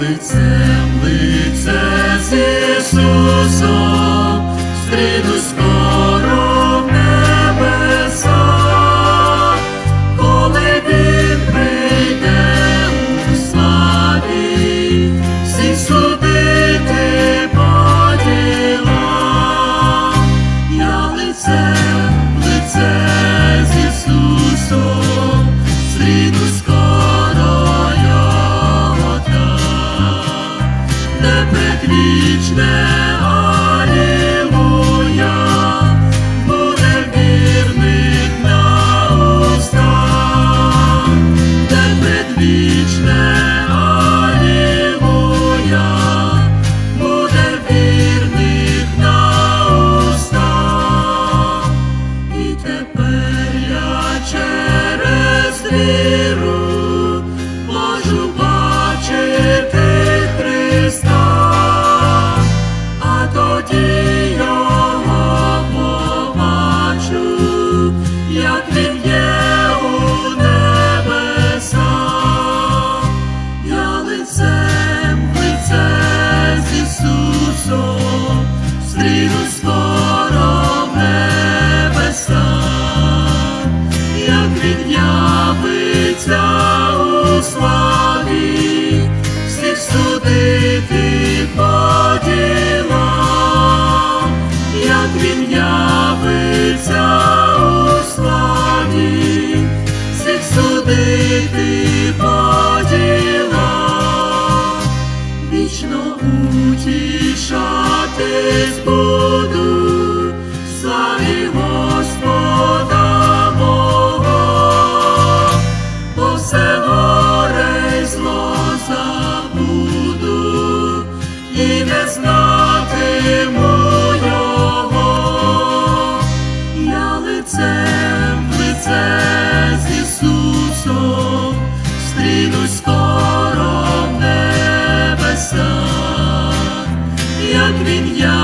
лицем, лице з Ісусом, стріну скоро в небеса, коли він прийде у славі, всіх судити по ділам, я лицем. remember. Господу, славі Господа мого, бо все горе зло забуду. І не знатиму я лицем лице з Ісусом стрінусь скоро в. Як він я